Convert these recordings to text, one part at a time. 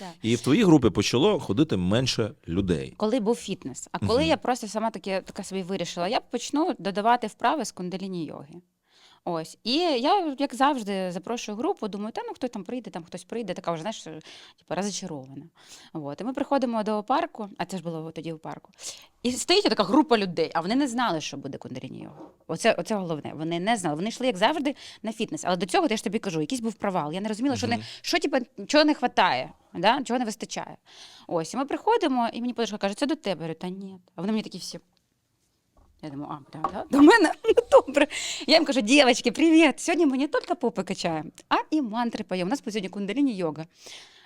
Так. І в твоїй групі почало ходити менше людей. Коли був фітнес. А коли Мгм. я просто сама таки така собі вирішила, я почну додавати вправи з кундаліні йоги. Ось. І я, як завжди, запрошую групу, думаю, та ну хто там прийде, там хтось прийде, така вже, знаєш, типу, розочарована. От. І ми приходимо до парку, а це ж було тоді в парку. І стоїть така група людей, а вони не знали, що буде йога. Оце, оце головне. Вони не знали. Вони йшли, як завжди, на фітнес. Але до цього я ж тобі кажу, якийсь був провал. Я не розуміла, що не що, типу, чого не вистачає, да? чого не вистачає. Ось, і ми приходимо, і мені подружка каже, це до тебе. Я говорю, та ні. А вони мені такі всі. Я думаю, а, да, да, до мене ну, добре. Я їм кажу, дівчатки, привіт! Сьогодні ми не тільки попи качаємо, а і мантри поем. У нас будет сегодня кундалини йога.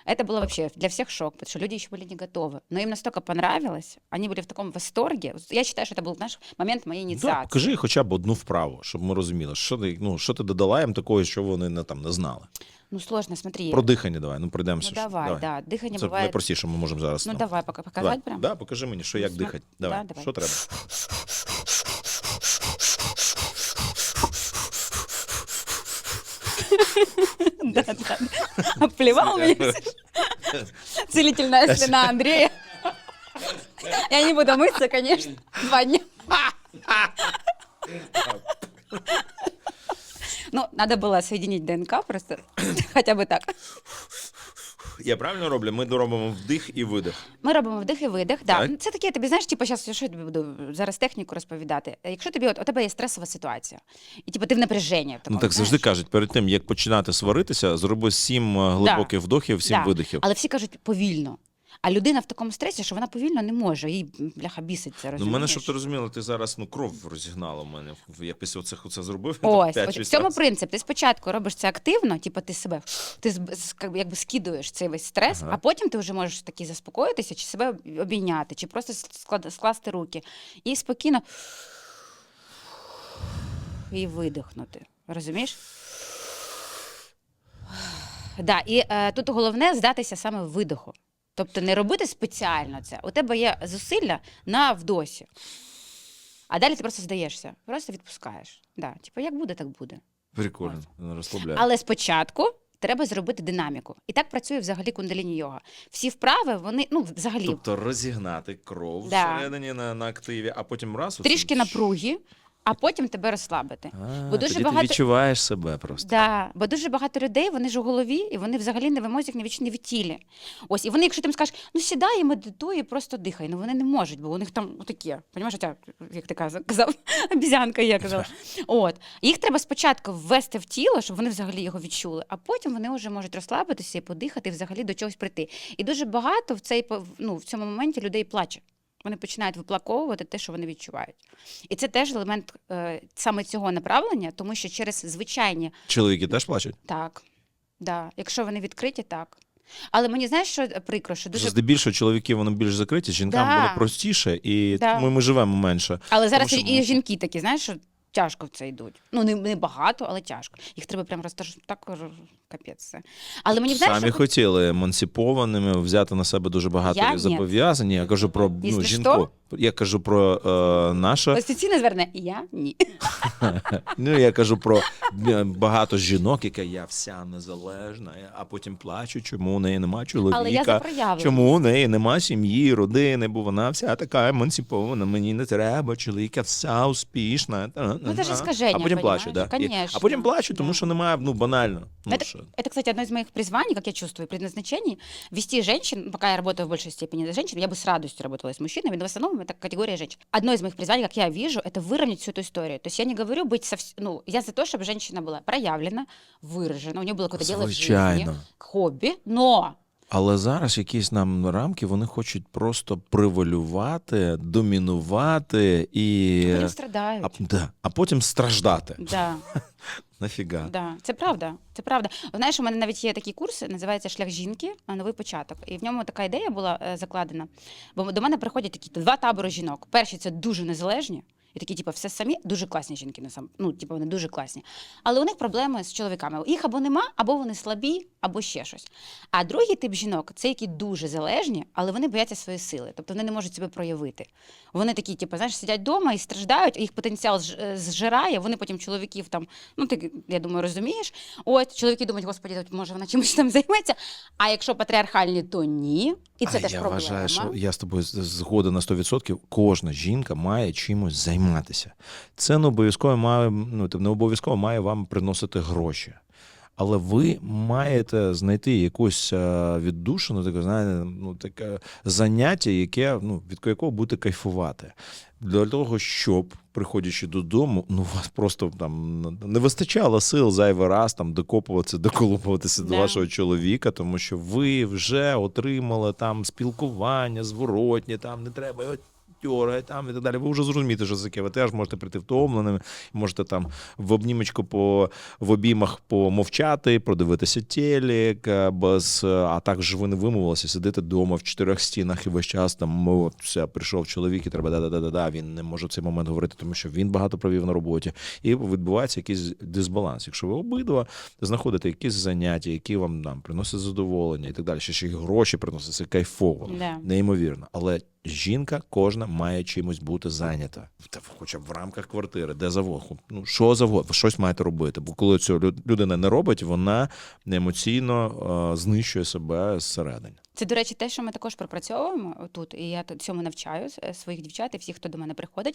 Это было вообще для всех шок, потому что люди еще были не готовы. Но им настолько понравилось, они были в таком восторге. Я считаю, что это был наш момент моей Да, инициации. покажи хоча б одну вправу, щоб ми розуміли, що ти, ну, що ти додала їм такого, що вони не, там, не знали. Ну, сложно, смотри. Про дихання давай, ну пройдемося. ну, ж. давай, да. Дыхание Це бывает... найпростіше, ми можемо зараз. Ну, там. давай, пока показать давай. прям. Да, покажи мені, що як Сма- дихати. Давай. Да, давай. Що треба? Да, да, да. Обплевал меня. Целительная слюна Андрея. Я не буду мыться, конечно, два дня. Ну, надо было соединить ДНК просто, хотя бы так. Я правильно роблю? Ми доробимо вдих і видих. Ми робимо вдих і видих. Да. Так. Це таке, тобі знаєш, типу, зараз що я тобі буду зараз техніку розповідати. Якщо тобі от у тебе є стресова ситуація, і типу ти в напряженні. в Ну такому, так завжди кажуть, перед тим як починати сваритися, зроби сім е, глибоких вдохів, сім Да. видихів. Але всі кажуть повільно. А людина в такому стресі, що вона повільно не може, їй бляха біситься. Ну, мене, щоб ти розуміла, ти зараз ну кров розігнала в мене. Я після оцих оце зробив. Ось, п'ять, в цьому разів. принцип. Ти спочатку робиш це активно, типу ти себе ти з- з- якби скидуєш цей весь стрес, Ага. а потім ти вже можеш таки заспокоїтися, чи себе обійняти, чи просто склад- скласти руки і спокійно і видихнути. Розумієш? Да, і е, тут головне здатися саме видиху. Тобто не робити спеціально це. У тебе є зусилля на вдосі. А далі ти просто здаєшся, просто відпускаєш. Да, типу, як буде, так буде. Прикольно, розслабляє. Але спочатку треба зробити динаміку. І так працює взагалі кундаліні йога. Всі вправи, вони, ну, взагалі, Тобто розігнати кров Да. всередині на, на активі, а потім раз трішки напруги, а потім тебе розслабити. А, Бо дуже тоді багато- ти відчуваєш себе просто. Да, бо дуже багато людей, вони ж у голові, і вони взагалі не в емоціях, не в не в тілі. Ось, і вони, якщо ти їм скажеш, ну сідай і медитуй, і просто дихай. Ну вони не можуть, бо у них там таке. Понімаєш, як ти казав, казав обізянка, я казала. От. Їх треба спочатку ввести в тіло, щоб вони взагалі його відчули, а потім вони вже можуть розслабитися і подихати, і взагалі до чогось прийти. І дуже багато в цей ну, в цьому моменті людей плаче. Вони починають виплаковувати те, що вони відчувають. І це теж елемент е, саме цього направлення, тому що через звичайні Чоловіки теж плачуть? так, да. якщо вони відкриті, так. Але мені знаєш, що прикро, що Дуже... Здебільшого чоловіки воно більш закриті, жінкам Да. воно простіше, і Да. тому ми живемо менше. Але зараз Тому і, що- і жінки такі, знаєш, що тяжко в це йдуть. Ну, не, не багато, але тяжко. Їх треба прям розтаж... так капець. це. Але мені знаєш, Самі що... хотіли емансипованими, взяти на себе дуже багато Я зобов'язань. Я кажу про ну, жінку. Я кажу про е, наше. Офіційне звернення. Я ні. Ну, я кажу про е, багато жінок, яка я вся незалежна, а потім плачу, чому у неї нема чоловіка. Але я. Чому у неї нема сім'ї, родини, бо вона вся така емансипована, мені не треба, чоловіка вся успішна. Ну, це ж іскаження, А потім плачу, да? Конечно. А потім плачу, тому що немає, ну, банально. Ну, это, що? это, кстати, одно из моих призваний, как я чувствую, предназначений. Вести женщин, пока я работаю в большей степени с женщинами, я бы с радостью работала с мужчинами, но в основном это категория женщин. Одно из моих призваний, как я вижу, это выровнять всю эту историю. То есть я не говорю быть совсем... Ну, я за то, чтобы женщина была проявлена, выражена, у нее было какое-то дело в жизни, Звичайно. хобби, но але зараз якісь нам рамки вони хочуть просто привалювати, домінувати і. потім страдають. А, да, а потім страждати. Да, Нафіга. да, це правда. Це правда. Знаєш, у мене навіть є такі курси, називається Шлях жінки, а, новий початок. І в ньому така ідея була е, закладена. Бо до мене приходять такі два табори жінок. Перші це дуже незалежні. І такі, типу, все самі, дуже класні жінки на сам, ну, типу, вони дуже класні. Але у них проблеми з чоловіками. Їх або нема, або вони слабі, або ще щось. А другий тип жінок це які дуже залежні, але вони бояться своєї сили, тобто вони не можуть себе проявити. Вони такі, типу, знаєш, сидять вдома і страждають, їх потенціал е, зжирає. Вони потім чоловіків там, ну ти я думаю, розумієш. От чоловіки думають, господі, може вона чимось там займеться. А якщо патріархальні, то ні. І це А теж я проблема. вважаю, що я з тобою з- згоден на 100%. Кожна жінка має чимось займатися. Це не обов'язково має, ну, не обов'язково має вам приносити гроші. Але ви маєте знайти якусь е, віддушину, таке, знаєте, ну, таке заняття, яке, ну, від якого будете кайфувати. Для того, щоб, приходячи додому, ну, у вас просто там не вистачало сил зайвий раз там докопуватися, доколупуватися до вашого чоловіка, тому що ви вже отримали там спілкування, зворотні, там не треба його там і так далі. Ви вже зрозумієте, що це таке. Ви теж можете прийти втомленими, можете там в обнімочку по в обіймах помовчати, продивитися телек, а, без, а також ви не вимовилися, сидите вдома в чотирьох стінах і весь час там «Ми от, все, прийшов чоловік і треба да-да-да-да. Він не може в цей момент говорити, тому що він багато провів на роботі. І відбувається якийсь дисбаланс. Якщо ви обидва знаходите якісь заняття, які вам там приносять задоволення і так далі, ще ще й гроші приносять, це кайфово, Да. неймовірно. Але жінка кожна має чимось бути зайнята, Та хоча б в рамках квартири, де завгодно. Ну що завгодно, ви щось маєте робити. Бо коли цього лю- людина не робить, вона емоційно е, знищує себе зсередини. Це, до речі, те, що ми також пропрацьовуємо тут, і я цьому навчаю е, своїх дівчат і всіх, хто до мене приходить.